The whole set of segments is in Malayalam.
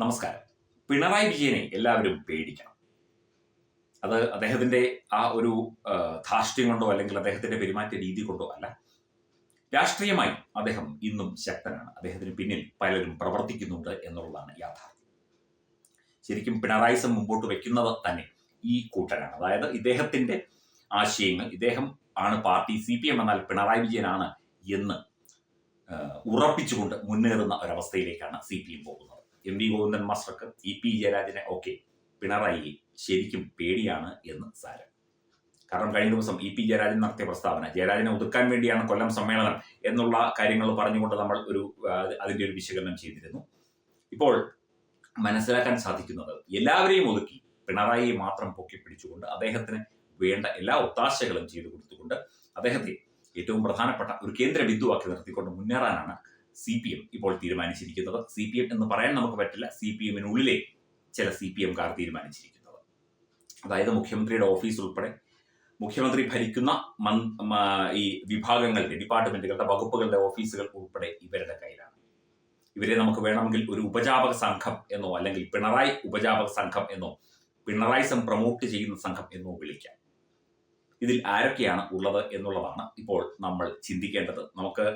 നമസ്കാരം. പിണറായി വിജയനെ എല്ലാവരും പേടിക്കണം. അത് അദ്ദേഹത്തിന്റെ ആ ഒരു ധാർഷ്ട്യം കൊണ്ടോ അല്ലെങ്കിൽ അദ്ദേഹത്തിന്റെ പെരുമാറ്റ രീതി കൊണ്ടോ അല്ല. രാഷ്ട്രീയമായി അദ്ദേഹം ഇന്നും ശക്തനാണ്. അദ്ദേഹത്തിന് പിന്നിൽ പലരും പ്രവർത്തിക്കുന്നുണ്ട് എന്നുള്ളതാണ് യാഥാർത്ഥ്യം. ശരിക്കും പിണറായി സം മുമ്പോട്ട് വെക്കുന്നത് തന്നെ ഈ കൂട്ടരാണ്. അതായത് ഇദ്ദേഹത്തിന്റെ ആശയങ്ങൾ ഇദ്ദേഹം ആണ് പാർട്ടി സി പി എം എന്നാൽ പിണറായി വിജയനാണ് എന്ന് ഉറപ്പിച്ചുകൊണ്ട് മുന്നേറുന്ന ഒരവസ്ഥയിലേക്കാണ് സി പി എം പോകുന്നത്. എം വി ഗോവിന്ദൻ മാസ്റ്റർക്ക് ഇ പി ജയരാജനെ ഒക്കെ പിണറായി ശരിക്കും പേടിയാണ് എന്ന് സാരം. കാരണം കഴിഞ്ഞ ദിവസം ഇ പി ജയരാജൻ നടത്തിയ പ്രസ്താവന ജയരാജനെ ഒതുക്കാൻ വേണ്ടിയാണ് കൊല്ലം സമ്മേളനം എന്നുള്ള കാര്യങ്ങൾ പറഞ്ഞുകൊണ്ട് നമ്മൾ ഒരു അതിന്റെ ഒരു വിശകലനം ചെയ്തിരുന്നു. ഇപ്പോൾ മനസ്സിലാക്കാൻ സാധിക്കുന്നത് എല്ലാവരെയും ഒതുക്കി പിണറായിയെ മാത്രം പൊക്കി പിടിച്ചുകൊണ്ട് അദ്ദേഹത്തിന് വേണ്ട എല്ലാ ഒത്താശകളും ചെയ്തു കൊടുത്തുകൊണ്ട് അദ്ദേഹത്തെ ഏറ്റവും പ്രധാനപ്പെട്ട ഒരു കേന്ദ്ര ബിന്ദുവാക്കി നിർത്തിക്കൊണ്ട് മുന്നേറാനാണ് സി പി എം ഇപ്പോൾ തീരുമാനിച്ചിരിക്കുന്നത്. സി പി എം എന്ന് പറയാൻ നമുക്ക് പറ്റില്ല. സി പി എമ്മിനുള്ളിലെ ചില സി പി എംകാർ തീരുമാനിച്ചിരിക്കുന്നത്. അതായത് മുഖ്യമന്ത്രിയുടെ ഓഫീസ് ഉൾപ്പെടെ മുഖ്യമന്ത്രി ഭരിക്കുന്ന ഈ വിഭാഗങ്ങളുടെ ഡിപ്പാർട്ട്മെന്റുകളുടെ വകുപ്പുകളുടെ ഓഫീസുകൾ ഉൾപ്പെടെ ഇവരുടെ കയ്യിലാണ്. ഇവരെ നമുക്ക് വേണമെങ്കിൽ ഒരു ഉപജാപക സംഘം എന്നോ അല്ലെങ്കിൽ പിണറായി ഉപജാപക സംഘം എന്നോ പിണറായിസം പ്രൊമോട്ട് ചെയ്യുന്ന സംഘം എന്നോ വിളിക്കാം. ഇതിൽ ആരൊക്കെയാണ് ഉള്ളത് എന്നുള്ളതാണ് ഇപ്പോൾ നമ്മൾ ചിന്തിക്കേണ്ടത്. നമുക്ക്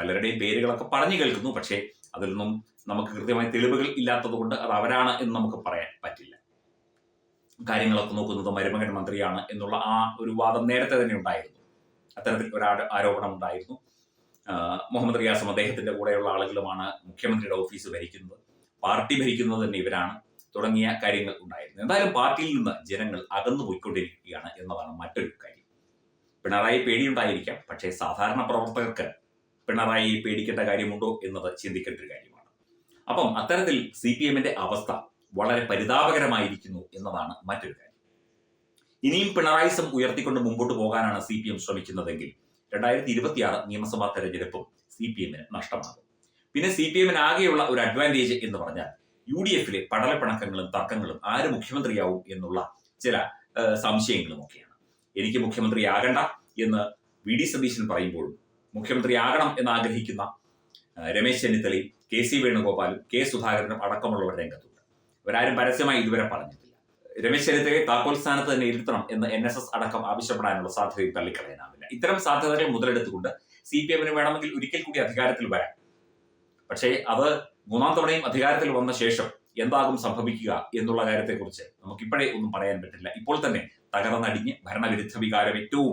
പലരുടെയും പേരുകളൊക്കെ പറഞ്ഞു കേൾക്കുന്നു. പക്ഷേ അതിലൊന്നും നമുക്ക് കൃത്യമായ തെളിവുകൾ ഇല്ലാത്തത് കൊണ്ട് അത് അവരാണ് എന്ന് നമുക്ക് പറയാൻ പറ്റില്ല. കാര്യങ്ങളൊക്കെ നോക്കുന്നത് മരുമകൻ മന്ത്രിയാണ് എന്നുള്ള ആ ഒരു വാദം നേരത്തെ തന്നെ ഉണ്ടായിരുന്നു. അത്തരത്തിൽ ഒരു ആരോപണം ഉണ്ടായിരുന്നു. മുഹമ്മദ് റിയാസും അദ്ദേഹത്തിന്റെ കൂടെയുള്ള ആളുകളുമാണ് മുഖ്യമന്ത്രിയുടെ ഓഫീസ് ഭരിക്കുന്നത്. പാർട്ടി ഭരിക്കുന്നത് തന്നെ ഇവരാണ്. തുടങ്ങിയ കാര്യങ്ങൾ ഉണ്ടായിരുന്നു. എന്തായാലും പാർട്ടിയിൽ നിന്ന് ജനങ്ങൾ അകന്നു പോയിക്കൊണ്ടിരിക്കുകയാണ് എന്നതാണ് മറ്റൊരു കാര്യം. പിണറായി പേടിയുണ്ടായിരിക്കാം. പക്ഷേ സാധാരണ പ്രവർത്തകർക്ക് പിണറായിയെ പേടിക്കേണ്ട കാര്യമുണ്ടോ എന്നത് ചിന്തിക്കേണ്ട ഒരു കാര്യമാണ്. അപ്പം അത്തരത്തിൽ സി പി എമ്മിന്റെ അവസ്ഥ വളരെ പരിതാപകരമായിരിക്കുന്നു എന്നതാണ് മറ്റൊരു കാര്യം. ഇനിയും പിണറായിസം ഉയർത്തിക്കൊണ്ട് മുമ്പോട്ട് പോകാനാണ് സി പി എം ശ്രമിക്കുന്നതെങ്കിൽ രണ്ടായിരത്തി ഇരുപത്തിയാറ് നിയമസഭാ തെരഞ്ഞെടുപ്പും സി പി എമ്മിന് നഷ്ടമാകും. പിന്നെ സി പി എമ്മിന് ആകെയുള്ള ഒരു അഡ്വാന്റേജ് എന്ന് പറഞ്ഞാൽ യു ഡി എഫിലെ പടലപ്പിണക്കങ്ങളും തർക്കങ്ങളും ആര് മുഖ്യമന്ത്രിയാവും എന്നുള്ള ചില സംശയങ്ങളും ഒക്കെയാണ്. എനിക്ക് മുഖ്യമന്ത്രിയാകണ്ട എന്ന് വി ഡി സതീശൻ പറയുമ്പോഴും മുഖ്യമന്ത്രിയാകണം എന്ന് ആഗ്രഹിക്കുന്ന രമേശ് ചെന്നിത്തലയും കെ സി വേണുഗോപാലും കെ സുധാകരനും അടക്കമുള്ളവർ രംഗത്തുണ്ട്. ഇവരാരും പരസ്യമായി ഇതുവരെ പറഞ്ഞിട്ടില്ല. രമേശ് ചെന്നിത്തലയെ താക്കോൽ സ്ഥാനത്ത് തന്നെ ഇരുത്തണം എന്ന് എൻ എസ് എസ് അടക്കം ആവശ്യപ്പെടാനുള്ള സാധ്യതയും തള്ളിക്കളയാനാവില്ല. ഇത്തരം സാധ്യതകൾ മുതലെടുത്തുകൊണ്ട് സി പി എമ്മിന് വേണമെങ്കിൽ ഒരിക്കൽ കൂടി അധികാരത്തിൽ വരാം. പക്ഷേ അത് മൂന്നാം തവണയും അധികാരത്തിൽ വന്ന ശേഷം എന്താകും സംഭവിക്കുക എന്നുള്ള കാര്യത്തെക്കുറിച്ച് നമുക്കിപ്പോഴേ ഒന്നും പറയാൻ പറ്റില്ല. ഇപ്പോൾ തന്നെ തകർന്നടിഞ്ഞ് ഭരണവിരുദ്ധ വികാരം ഏറ്റവും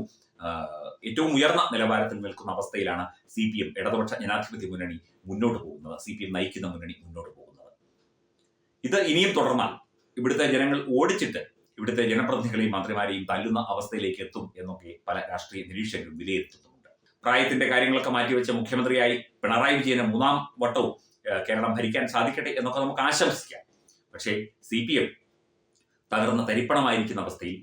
ഏറ്റവും ഉയർന്ന നിലവാരത്തിൽ നിൽക്കുന്ന അവസ്ഥയിലാണ് സി പി എം ഇടതുപക്ഷ ജനാധിപത്യ മുന്നണി മുന്നോട്ട് പോകുന്നത്. സി പി എം നയിക്കുന്ന മുന്നണി മുന്നോട്ട് പോകുന്നത്. ഇത് ഇനിയും തുടർന്നാൽ ഇവിടുത്തെ ജനങ്ങൾ ഓടിച്ചിട്ട് ഇവിടുത്തെ ജനപ്രതിനിധികളെയും മന്ത്രിമാരെയും തല്ലുന്ന അവസ്ഥയിലേക്ക് എത്തും എന്നൊക്കെ പല രാഷ്ട്രീയ നിരീക്ഷകരും വിലയിരുത്തുന്നുണ്ട്. പ്രായത്തിന്റെ കാര്യങ്ങളൊക്കെ മാറ്റിവെച്ച മുഖ്യമന്ത്രിയായി പിണറായി വിജയന് മൂന്നാം വട്ടവും കേരളം ഭരിക്കാൻ സാധിക്കട്ടെ എന്നൊക്കെ നമുക്ക് ആശംസിക്കാം. പക്ഷേ സി പി എം തകർന്ന തരിപ്പണമായിരിക്കുന്ന അവസ്ഥയിൽ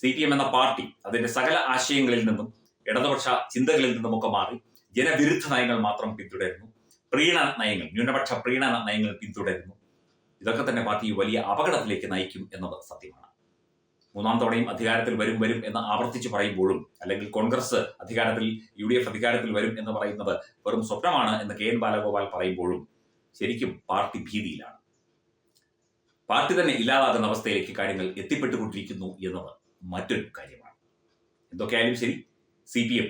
സി പി എം എന്ന പാർട്ടി അതിന്റെ സകല ആശയങ്ങളിൽ നിന്നും ഇടതുപക്ഷ ചിന്തകളിൽ നിന്നുമൊക്കെ മാറി ജനവിരുദ്ധ നയങ്ങൾ മാത്രം പിന്തുടരുന്നു. പ്രീണ നയങ്ങൾ ന്യൂനപക്ഷ പ്രീണന നയങ്ങൾ പിന്തുടരുന്നു. ഇതൊക്കെ തന്നെ പാർട്ടി വലിയ അപകടത്തിലേക്ക് നയിക്കും എന്നത് സത്യമാണ്. മൂന്നാം തവണയും അധികാരത്തിൽ വരും വരും എന്ന് ആവർത്തിച്ച് പറയുമ്പോഴും അല്ലെങ്കിൽ കോൺഗ്രസ് അധികാരത്തിൽ യു ഡി എഫ് അധികാരത്തിൽ വരും എന്ന് പറയുന്നത് വെറും സ്വപ്നമാണ് എന്ന് കെ എൻ ബാലഗോപാൽ പറയുമ്പോഴും ശരിക്കും പാർട്ടി ഭീതിയിലാണ്. പാർട്ടി തന്നെ ഇല്ലാതാകുന്ന അവസ്ഥയിലേക്ക് കാര്യങ്ങൾ എത്തിപ്പെട്ടുകൊണ്ടിരിക്കുന്നു എന്നത് മറ്റൊരു കാര്യമാണ്. എന്തൊക്കെയായാലും ശരി സി പി എം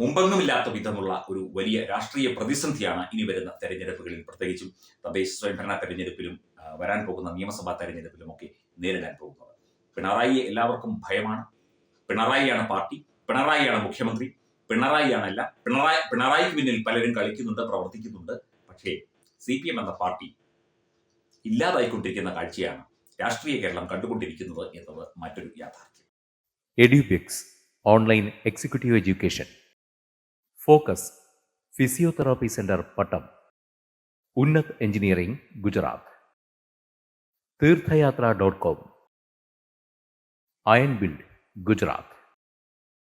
മുമ്പെങ്ങുമില്ലാത്ത വിധമുള്ള ഒരു വലിയ രാഷ്ട്രീയ പ്രതിസന്ധിയാണ് ഇനി വരുന്ന തെരഞ്ഞെടുപ്പുകളിൽ പ്രത്യേകിച്ചും തദ്ദേശ സ്വയംഭരണ തെരഞ്ഞെടുപ്പിലും വരാൻ പോകുന്ന നിയമസഭാ തെരഞ്ഞെടുപ്പിലും ഒക്കെ നേരിടാൻ പോകുന്നത്. പിണറായിയെ എല്ലാവർക്കും ഭയമാണ്. പിണറായിയാണ് പാർട്ടി പിണറായിയാണ് മുഖ്യമന്ത്രി പിണറായിയാണ് എല്ലാം. പിണറായി പിണറായിക്ക് പിന്നിൽ പലരും കളിക്കുന്നുണ്ട് പ്രവർത്തിക്കുന്നുണ്ട്. പക്ഷേ സി പി എം എന്ന പാർട്ടി ഇല്ലാതായിക്കൊണ്ടിരിക്കുന്ന കാഴ്ചയാണ് രാഷ്ട്രീയ കേരളം കണ്ടുകൊണ്ടിരിക്കുന്നത് എന്നത് മറ്റൊരു യാഥാർത്ഥ്യം. Edubix online executive education. Focus physiotherapy centre Pattom. Unnat engineering Gujarat. Theerthayathra dot com. Ayan build Gujarat